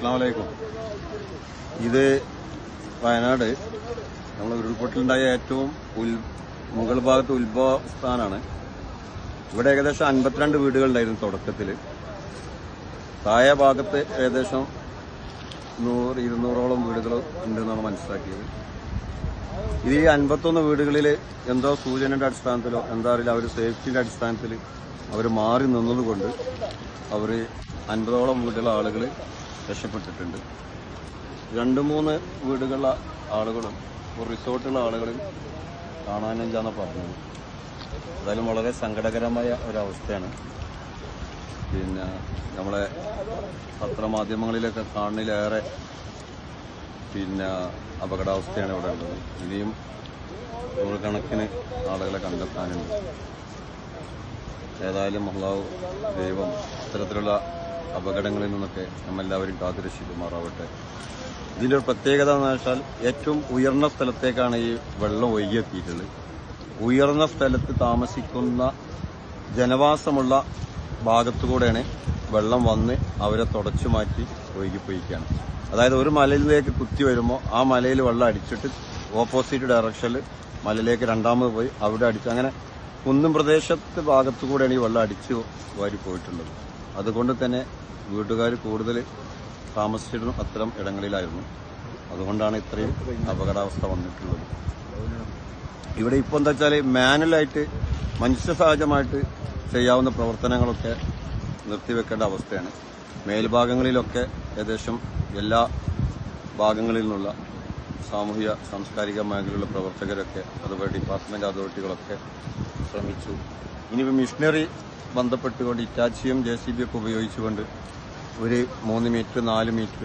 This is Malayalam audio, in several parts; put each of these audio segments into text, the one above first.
അസ്സാമലൈക്കും ഇത് വയനാട്. നമ്മൾ ഉരുൾപൊട്ടലുണ്ടായ ഏറ്റവും ഉൽ മുകൾ ഭാഗത്ത് ഉത്ഭവ സ്ഥാനാണ്. ഇവിടെ ഏകദേശം അൻപത്തിരണ്ട് വീടുകളുണ്ടായിരുന്നു തുടക്കത്തിൽ താഴെ ഭാഗത്ത് ഏകദേശം നൂറ് ഇരുന്നൂറോളം വീടുകൾ ഉണ്ടെന്നാണ് മനസ്സിലാക്കിയത്. ഇത് ഈ അൻപത്തൊന്ന് വീടുകളിൽ എന്തോ സൂചനയുടെ അടിസ്ഥാനത്തിലോ എന്താ അറിയില്ല അവർ സേഫ്റ്റിയുടെ അടിസ്ഥാനത്തിൽ അവർ മാറി നിന്നതുകൊണ്ട് അവർ അൻപതോളം വീട്ടിലെ ആളുകൾ രക്ഷപ്പെട്ടിട്ടുണ്ട്. രണ്ട് മൂന്ന് വീടുകളിലെ ആളുകളും ഒരു റിസോർട്ടുള്ള ആളുകളും കാണാനില്ലാന്ന് പറഞ്ഞത്. എന്തായാലും വളരെ സങ്കടകരമായ ഒരവസ്ഥയാണ്. പിന്നെ നമ്മളെ പത്രമാധ്യമങ്ങളിലൊക്കെ കാണുന്നതിലേറെ പിന്നെ അപകടാവസ്ഥയാണ് ഇവിടെ ഉള്ളത്. ഇനിയും നൂറുകണക്കിന് ആളുകളെ കണ്ടെത്താനുണ്ട്. ഏതായാലും അള്ളാഹു ദൈവം ഇത്തരത്തിലുള്ള അപകടങ്ങളിൽ നിന്നൊക്കെ നമ്മെല്ലാവരും കാത്തുരക്ഷിക്കുമാറാവട്ടെ ഇതിന്റെ ഒരു പ്രത്യേകത എന്ന് വെച്ചാൽ ഏറ്റവും ഉയർന്ന സ്ഥലത്തേക്കാണ് ഈ വെള്ളം ഒഴുകിയെത്തിയിട്ടുള്ളത്. ഉയർന്ന സ്ഥലത്ത് താമസിക്കുന്ന ജനവാസമുള്ള ഭാഗത്തുകൂടെയാണ് വെള്ളം വന്ന് അവരെ തുടച്ചു മാറ്റി ഒഴുകിപ്പോയിക്കുകയാണ് അതായത് ഒരു മലയിലേക്ക് കുത്തി വരുമ്പോൾ ആ മലയിൽ വെള്ളം അടിച്ചിട്ട് ഓപ്പോസിറ്റ് ഡയറക്ഷനിൽ മലയിലേക്ക് രണ്ടാമത് പോയി അവിടെ അടിച്ച് അങ്ങനെ കുന്നും പ്രദേശത്ത് ഭാഗത്തു കൂടെയാണ് ഈ വെള്ളം അടിച്ച് വാരി പോയിട്ടുള്ളത്. അതുകൊണ്ട് തന്നെ വീട്ടുകാർ കൂടുതൽ താമസിച്ചിരുന്നു അത്തരം ഇടങ്ങളിലായിരുന്നു. അതുകൊണ്ടാണ് ഇത്രയും അപകടാവസ്ഥ വന്നിട്ടുള്ളത്. ഇവിടെ ഇപ്പോൾ എന്താ വെച്ചാൽ മനുഷ്യ സഹജമായിട്ട് ചെയ്യാവുന്ന പ്രവർത്തനങ്ങളൊക്കെ നിർത്തിവെക്കേണ്ട അവസ്ഥയാണ്. മേൽഭാഗങ്ങളിലൊക്കെ ഏകദേശം എല്ലാ ഭാഗങ്ങളിൽ നിന്നുള്ള സാമൂഹിക സാംസ്കാരിക മേഖലയിലുള്ള പ്രവർത്തകരൊക്കെ അതുപോലെ ഡിപ്പാർട്ട്മെന്റ് അതോറിറ്റികളൊക്കെ ശ്രമിച്ചു. ഇനിയിപ്പോൾ മിഷനറി ബന്ധപ്പെട്ടുകൊണ്ട് ഇറ്റാച്ചിയും ജെ സി ബി ഒക്കെ ഉപയോഗിച്ചുകൊണ്ട് ഒരു മൂന്ന് മീറ്റർ നാല് മീറ്റർ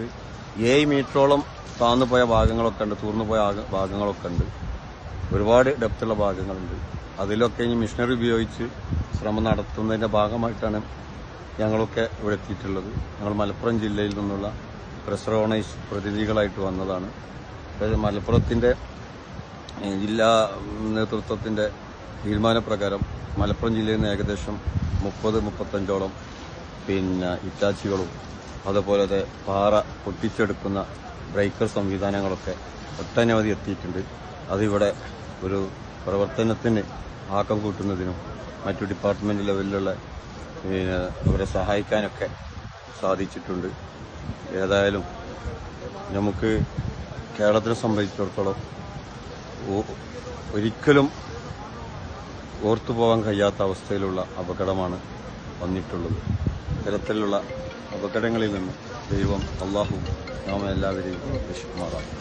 ഏഴ് മീറ്ററോളം താന്നു പോയ ഭാഗങ്ങളൊക്കെ ഉണ്ട് തൂർന്നു പോയ ഭാഗങ്ങളൊക്കെ ഉണ്ട്. ഒരുപാട് ഡെപ്തുള്ള ഭാഗങ്ങളുണ്ട്. അതിലൊക്കെ ഇനി മിഷനറി ഉപയോഗിച്ച് ശ്രമം നടത്തുന്നതിന്റെ ഭാഗമായിട്ടാണ് ഞങ്ങളൊക്കെ ഇവിടെ എത്തിയിട്ടുള്ളത്. ഞങ്ങൾ മലപ്പുറം ജില്ലയിൽ നിന്നുള്ള പ്രസ് ഓണേഴ്സ് പ്രതിനിധികളായിട്ട് വന്നതാണ്. മലപ്പുറത്തിന്റെ ജില്ലാ നേതൃത്വത്തിന്റെ തീരുമാനപ്രകാരം മലപ്പുറം ജില്ലയിൽ നിന്ന് ഏകദേശം മുപ്പത് മുപ്പത്തഞ്ചോളം പിന്നെ ഇറ്റാച്ചികളും അതുപോലെ പാറ പൊട്ടിച്ചെടുക്കുന്ന ബ്രേക്കർ സംവിധാനങ്ങളൊക്കെ ഒട്ടനവധി എത്തിയിട്ടുണ്ട്. അതിവിടെ ഒരു പ്രവർത്തനത്തിന് ആക്കം കൂട്ടുന്നതിനും മറ്റു ഡിപ്പാർട്ട്മെന്റ് ലെവലിലുള്ള പിന്നെ അവരെ സഹായിക്കാനൊക്കെ സാധിച്ചിട്ടുണ്ട്. ഏതായാലും നമുക്ക് കേരളത്തിനെ സംബന്ധിച്ചിടത്തോളം ഒരിക്കലും ഓർത്തു പോകാൻ കഴിയാത്ത അവസ്ഥയിലുള്ള അപകടമാണ് വന്നിട്ടുള്ളത്. ഇത്തരത്തിലുള്ള അപകടങ്ങളിൽ നിന്ന് ദൈവം അള്ളാഹു നാം എല്ലാവരെയും രക്ഷിക്കുമാറാണ്